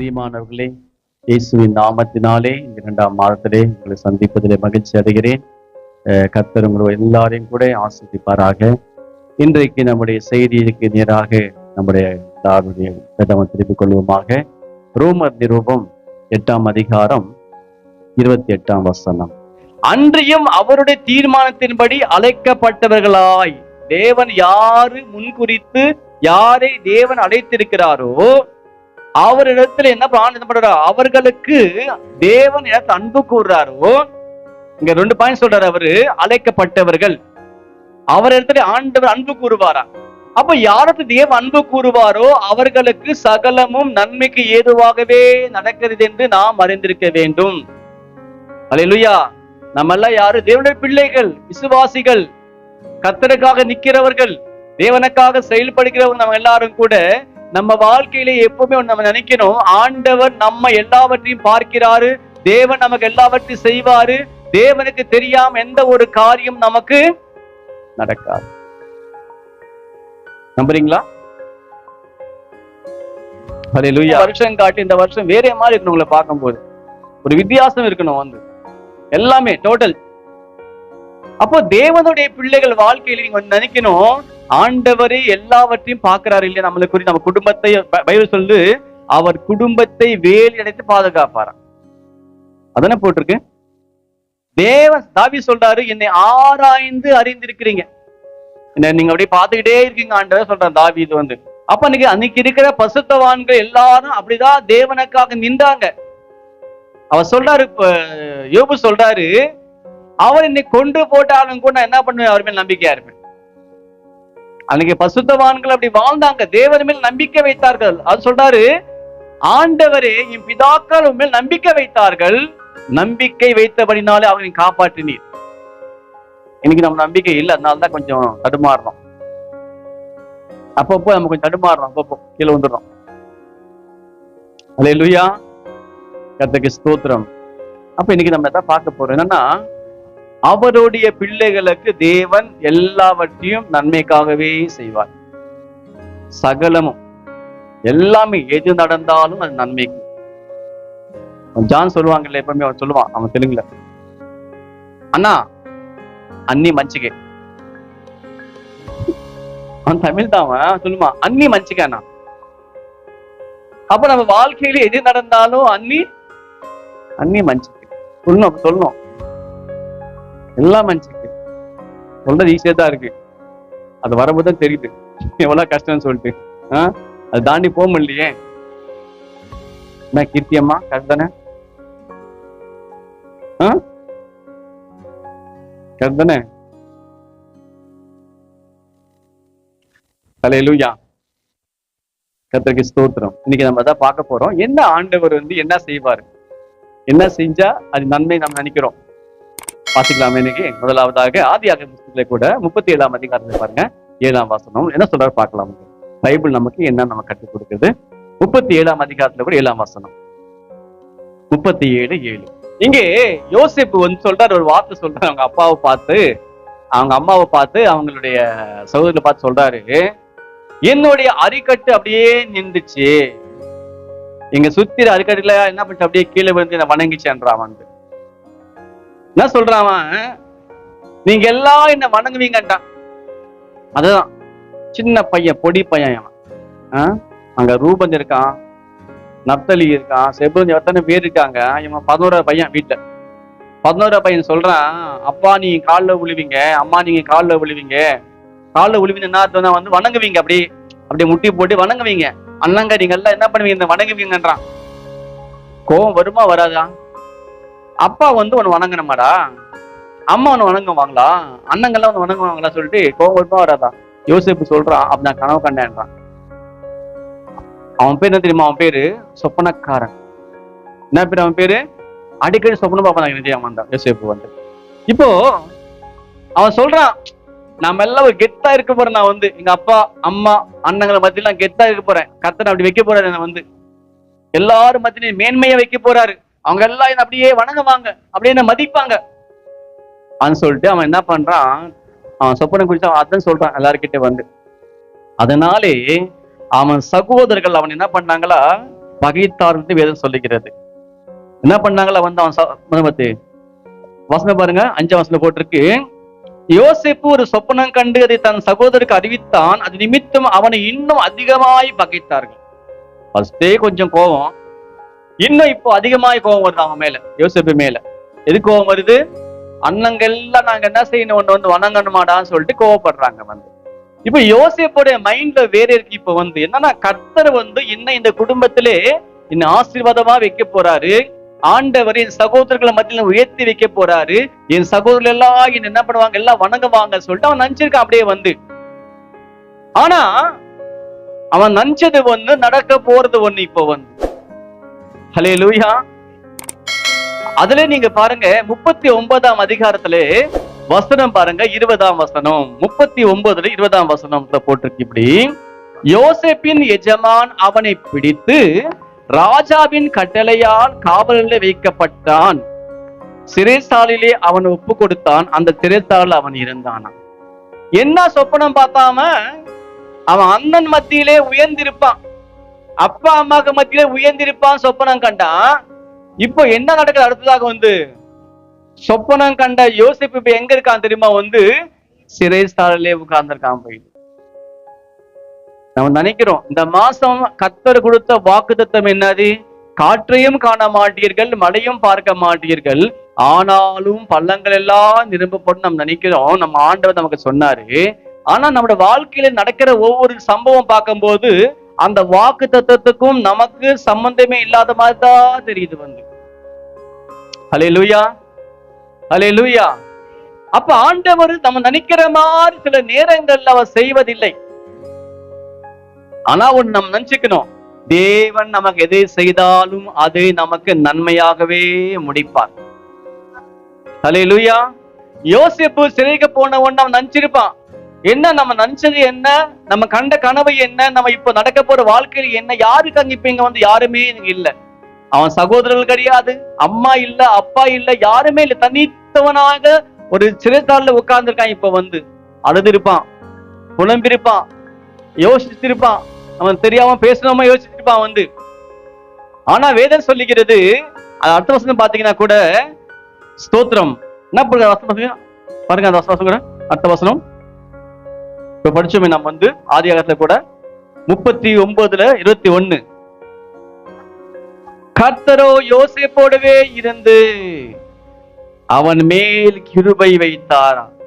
பிரியமானவர்களே இயேசுவின் நாமத்தினாலே இரண்டாம் மாதத்திலே உங்களை சந்திப்பதிலே மகிழ்ச்சி அடைகிறேன். அஹ் கர்த்தர் உங்களை எல்லாரையும் கூட ஆசிரிப்பாராக இன்றைக்கு நம்முடைய செய்திக்கு நேராக நம்முடைய தாருடைய பிரதமர் திருப்பிக் கொள்வோமாக. ரோமர் நிரூபம் எட்டாம் அதிகாரம் இருபத்தி எட்டாம் வசனம். அன்றியும் அவருடைய தீர்மானத்தின்படி அழைக்கப்பட்டவர்களாய் தேவன் யாரு முன்குறித்து யாரை தேவன் அழைத்திருக்கிறாரோ அவரிடத்துல என்ன என்ன பண்றாரு அவர்களுக்கு தேவன் இடத்துல அன்பு கூறுறாரோ இங்க ரெண்டு பாயிண்ட் சொல்றாரு அவரு அழைக்கப்பட்டவர்கள். அவர் இடத்துல ஆண்டவர் அன்பு கூறுவாரா? அப்ப யாருக்கு தேவன் அன்பு கூறுவாரோ அவர்களுக்கு சகலமும் நன்மைக்கு ஏதுவாகவே நடக்கிறது என்று நாம் அறிந்திருக்க வேண்டும். அல்லேலூயா நம்ம எல்லாம் யாரு? தேவனுடைய பிள்ளைகள் விசுவாசிகள். கத்தருக்காக நிக்கிறவர்கள் தேவனுக்காக செயல்படுகிறவங்க நம்ம எல்லாரும் கூட நம்ம வாழ்க்கையில எப்பவுமே நம்ம நினைக்கணும் ஆண்டவர் நம்ம எல்லாவற்றையும் பார்க்கிறாரு தேவன் நமக்கு எல்லாவற்றையும் செய்வாரு தேவனுக்கு தெரியாம எந்த ஒரு காரியம் நமக்கு நடக்காது. நம்புறீங்களா? வருஷம் காட்டி இந்த வருஷம் வேற மாதிரி இருக்கணும் உங்களை பார்க்கும்போது. ஒரு வித்தியாசம் இருக்கணும் வந்து. எல்லாமே டோட்டல் அப்போ தேவனுடைய பிள்ளைகள் வாழ்க்கையில நீங்க நினைக்கணும் ஆண்டவரே எல்லாவற்றையும் பாக்குறாரு இல்லையா? நம்மளை குறித்து நம்ம குடும்பத்தை ப- பைபிள் சொல்லு அவர் குடும்பத்தை வேலி அடைத்து பாதுகாப்பாராம். அதானே போட்டிருக்கு? தேவ தாவி சொல்றாரு என்னை ஆராய்ந்து அறிந்திருக்கிறீங்க. என்ன நீங்க அப்படியே பார்த்துக்கிட்டே இருக்கீங்க ஆண்டவர் சொல்றாரு தாவி இது வந்து. அப்ப அன்னைக்கு அன்னைக்கு இருக்கிற பசுத்தவான்கள் எல்லாரும் அப்படிதான் தேவனுக்காக நின்றாங்க. அவர் சொல்றாரு இப்ப யோபு சொல்றாரு அவர் என்னை கொண்டு போட்டாலும் கூட நான் என்ன பண்ணுவேன்? அவர் மேல் நம்பிக்கையா இருப்பேன். அன்னைக்கு பசுத்தவான்கள் அப்படி வாழ்ந்தாங்க. தேவன் மேல் நம்பிக்கை வைத்தார்கள். அது சொல்றாரு ஆண்டவரே என் பிதாக்கள் உன் மேல் நம்பிக்கை வைத்தார்கள். நம்பிக்கை வைத்தபடினாலே அவனை காப்பாற்றினீர். இன்னைக்கு நம்ம நம்பிக்கை இல்லை. அதனால தான் கொஞ்சம் தடுமாறுறோம் அப்பப்போ நம்ம கொஞ்சம் தடுமாறுறோம் அப்பப்போ கீழே வந்துடுறோம். அலே லுயா கத்தக்கு ஸ்தோத்திரம். அப்ப இன்னைக்கு நம்ம எதாவது பார்க்க போறோம்? என்னன்னா அவருடைய பிள்ளைகளுக்கு தேவன் எல்லாவற்றையும் நன்மைக்காகவே செய்வார். சகலமும் எல்லாமே எது நடந்தாலும் அது நன்மைக்கு. ஜான் சொல்லுவாங்கல்ல எப்பவுமே அவன் சொல்லுவான் அவன் தெலுங்குல. அண்ணா அன்னி மஞ்சிகை. அவன் தமிழ் தான் சொல்லுமா சொல்லுவான் அன்னி மஞ்சிகை அண்ணா. அப்ப நம்ம வாழ்க்கையில எது நடந்தாலும் அன்னி அன்னி மஞ்சிக்கு சொல்லணும் அப்ப சொல்லணும். எல்லாம் மன்னிச்சிருக்கு சொல்றது ஈஸியா தான் இருக்கு. அது வரும்போது தான் தெரியுது. எவ்வளவு கஷ்டம்னு சொல்லிட்டு. ஆஹ் அது தாண்டி போக முடியலையே. என்ன கீர்த்தியம்மா கரெக்ட் தானே? கரெக்ட் தானே? ஹalleluya. கர்த்தருக்கு ஸ்தோத்திரம். இன்னைக்கு நம்ம அதான் பார்க்க போறோம். என்ன ஆண்டவர் வந்து என்ன செய்வாரு? என்ன செஞ்சா அது நன்மை நம்ம நினைக்கிறோம்? பாத்துக்கலாமே இன்னைக்கு. முதலாவதாக ஆதியாக புஸ்தகத்துல கூட முப்பத்தி ஏழாம் அதிகாரத்தை பாருங்க. ஏழாம் வாசனம். என்ன சொல்றாரு பார்க்கலாம். பைபிள் நமக்கு என்ன நம்ம கற்றுக் கொடுக்குது? முப்பத்தி ஏழாம் அதிகாரத்துல கூட ஏழாம் வாசனம். முப்பத்தி ஏழு. ஏழு இங்கே யோசிப்பு வந்து சொல்றாரு ஒரு வார்த்தை சொல்றாரு. அவங்க அப்பாவை பார்த்து அவங்க அம்மாவை பார்த்து அவங்களுடைய சகோதரரை பார்த்து சொல்றாரு. என்னுடைய அரிக்கட்டு அப்படியே நின்றுச்சு. இங்க சுத்திர அரிக்கட்டுல என்ன பண்ணிட்டு அப்படியே கீழே விழுந்து என்ன வணங்கிச்சேன்றான் வந்து என்ன சொல்றான் அவன்? நீங்க எல்லாம் என்ன வணங்குவீங்கன்ட்டான் அதுதான். சின்ன பையன் பொடி பையன் அவன் ஆ? அங்க ரூபன் இருக்கான் நப்தலி இருக்கான் செபுரஞ்சி எத்தனை பேர் இருக்காங்க? இவன் பதினோரா பையன் வீட்டுல பதினோரா பையன் சொல்றான் அப்பா நீங்க காலில் விழுவீங்க அம்மா நீங்க காலில் விழுவீங்க. காலில் விழுவீங்க என்ன வந்து வணங்குவீங்க அப்படி. அப்படி முட்டி போட்டு வணங்குவீங்க. அண்ணங்க நீங்க எல்லாம் என்ன பண்ணுவீங்க? இந்த வணங்குவீங்கன்றான். கோவம் வருமா வராதான் அப்பா வந்து உன்னை வணங்கணுமாடா? அம்மா உன்னை வணங்குவாங்களா? அண்ணங்கெல்லாம் உன்னை வணங்குவாங்களா சொல்லிட்டு கோவம் வருமா வராதா? யோசிப்பு சொல்றான். அப்படி நான் கனவு கண்டேன்றான். அவன் பேர் என்ன தெரியுமா? அவன் பேரு சொப்பனக்காரன். என்ன பேர் அவன் பேரு? அடிக்கடி சொப்பன பாப்பா விஜயம் வந்தான் யோசிப்பு வந்து. இப்போ அவன் சொல்றான் நம்ம எல்லாம் ஒரு கெத்தா இருக்க போறேன் நான் வந்து எங்க அப்பா அம்மா அண்ணங்களை மத்தியில நான் கெத்தா இருக்க போறேன். கத்தனை அப்படி வைக்க போறாரு என்ன வந்து. எல்லாரும் மத்தியிலும் மேன்மையை வைக்க போறாரு. அவங்க எல்லாம் என்ன அப்படியே வணங்குவாங்க அப்படியே என்ன மதிப்பாங்க. அப்படின்னு சொல்லிட்டு அவன் என்ன பண்றான் அவன் சொப்பனை குறித்து அவன் அதான் சொல்றான் எல்லாருக்கிட்ட வந்து. அதனாலே அவன் சகோதரர்கள் அவன் என்ன பண்ணாங்களா பகைத்தார் வேதம் சொல்லுகிறது. என்ன பண்ணாங்களா வந்து அவன் பத்து வசனம் பாருங்க அஞ்சு வசனம் போட்டிருக்கு. யோசிப்பு ஒரு சொப்பனம் கண்டு அதை தன் சகோதரருக்கு அறிவித்தான் அது நிமித்தம் அவனை இன்னும் அதிகமாய் பகைத்தார்கள். ஃபர்ஸ்டே கொஞ்சம் கோபம் இன்னும் இப்போ அதிகமாய் கோவம் வருது அவன் மேல யோசிப்பு மேல. எது கோபம் வருது? அண்ணங்கெல்லாம் நாங்க என்ன செய்யணும்? ஒண்ணு வந்து வணங்கணுமாடான்னு சொல்லிட்டு கோவப்படுறாங்க வந்து. இப்ப யோசேப்புடைய மைண்ட்ல வேற இருக்கு இப்ப வந்து? என்னன்னா கர்த்தர் வந்து இன்னும் இந்த குடும்பத்திலே இன்னும் ஆசீர்வாதமா வைக்க போறாரு. ஆண்டவர் என் சகோதரர்களை மத்தியில உயர்த்தி வைக்க போறாரு. என் சகோதரர்கள் எல்லாம் என்ன என்ன பண்ணுவாங்க? எல்லாம் வணங்குவாங்க சொல்லிட்டு அவன் நினைச்சிருக்கான் அப்படியே வந்து. ஆனா அவன் நினைச்சது ஒண்ணு நடக்க போறது ஒண்ணு இப்ப வந்து. ஹலே லூயா அதுல நீங்க பாருங்க முப்பத்தி ஒன்பதாம் அதிகாரத்திலே வசனம் பாருங்க இருபதாம் வசனம். முப்பத்தி ஒன்பதுல இருபதாம் வசனம் போட்டிருக்கு இப்படி. யோசேப்பின் எஜமான் அவனை பிடித்து ராஜாவின் கட்டளையால் காவலில் வைக்கப்பட்டான். சிறைசாலிலே அவன் ஒப்பு கொடுத்தான். அந்த சிறைசாலையில் அவன் இருந்தானாம் என்ன சொப்பனம் பார்த்தாம அவன் அண்ணன் மத்தியிலே உயர்ந்திருப்பான். அப்பா அம்மாக்கு மத்தியில உயர்ந்திருப்பான் சொப்பனம் கண்டான் இப்போ என்ன நடக்குது? அடுத்ததாக வந்து சொப்பனம் கண்ட யோசிப்பு இப்ப எங்க இருக்கான் தெரியுமா? வந்து சிறைசாலையிலே உட்கார்ந்திருக்கான் போய். நம்ம நினைக்கிறோம் இந்த மாசம் கத்தர் கொடுத்த வாக்கு தத்துவம் என்னது? காற்றையும் காண மாட்டீர்கள் மழையும் பார்க்க மாட்டீர்கள். ஆனாலும் பள்ளங்கள் எல்லாம் நிரம்பப்படும் நம்ம நினைக்கிறோம். நம்ம ஆண்டவர் நமக்கு சொன்னாரு. ஆனா நம்மளோட வாழ்க்கையில நடக்கிற ஒவ்வொரு சம்பவம் பார்க்கும்போது அந்த வாக்கு தத்துவத்துக்கும் நமக்கு சம்பந்தமே இல்லாத மாதிரி தான் தெரியுது வந்து. ஹலே லூயா ஹலே லூயா அப்ப ஆண்டவர் நம்ம நினைக்கிற மாதிரி சில நேரங்கள்ல அவர் செய்வதில்லை. ஆனா ஒண்ணு நம்ம நினைச்சுக்கணும். தேவன் நமக்கு எதை செய்தாலும் அது நமக்கு நன்மையாகவே முடிப்பார். ஹலே லூயா யோசிப்பு சிறைக்கு போன உடனே அவன் நினைச்சிருப்பான். என்ன நம்ம நினைச்சது என்ன? நம்ம கண்ட கனவு என்ன? நம்ம இப்ப நடக்க போற வாழ்க்கையில் என்ன? யாருக்கு அங்க இப்ப இங்க வந்து யாருமே இல்ல. அவன் சகோதரர்கள் கிடையாது அம்மா இல்ல அப்பா இல்ல யாருமே இல்ல. தனித்தவனாக ஒரு சிறைத்தாளில் உட்கார்ந்துருக்கான் இப்ப வந்து. அழுதிருப்பான் புலம்பிருப்பான் யோசிச்சிருப்பான். அவன் தெரியாம பேசணுமா யோசிச்சிருப்பான் வந்து. ஆனா வேதம் சொல்லிக்கிறது அது அடுத்த வசனம் பாத்தீங்கன்னா கூட ஸ்தோத்திரம். என்ன பண்ணுற வசனம்? பாருங்க? பாருங்க அந்த வசனம் கூட அடுத்த வசனம். இப்ப படிச்சோமே நம்ம வந்து ஆதியாகத்துல கூட முப்பத்தி ஒன்பதுல இருபத்தி ஒண்ணு கர்த்தரோ போடவே இருந்து அவன் மேல் கிருபை வைத்தாராம்.